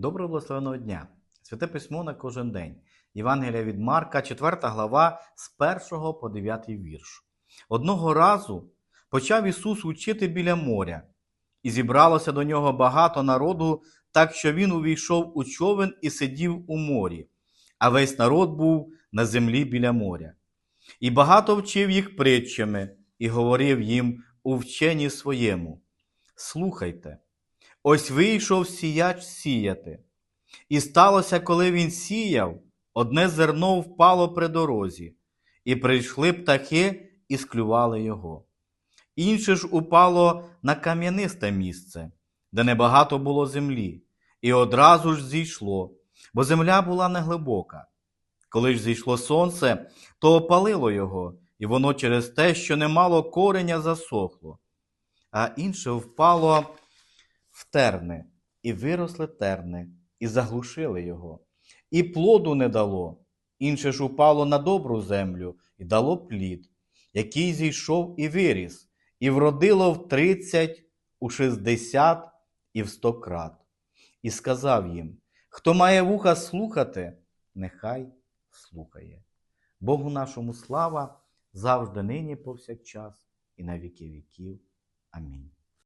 Доброго благословеного дня! Святе письмо на кожен день. Євангелія від Марка, 4 глава, з 1 по 9 вірш. Одного разу почав Ісус учити біля моря, і зібралося до нього багато народу, так що він увійшов у човен і сидів у морі, а весь народ був на землі біля моря. І багато вчив їх притчами, і говорив їм у вченні своєму: Слухайте, ось вийшов сіяч сіяти. І сталося, коли він сіяв, одне зерно впало при дорозі, і прийшли птахи і склювали його. Інше ж упало на кам'янисте місце, де небагато було землі, і одразу ж зійшло, бо земля була неглибока. Коли ж зійшло сонце, то опалило його, і воно через те, що не мало кореня, засохло, а інше впало в терни, і виросли терни, і заглушили його, і плоду не дало. Інше ж упало на добру землю і дало плід, який зійшов і виріс, і вродило в тридцять, у шістдесят і в сто крат. І сказав їм: Хто має вуха слухати, нехай слухає. Богу нашому слава завжди нині повсякчас і на віки віків. Амінь.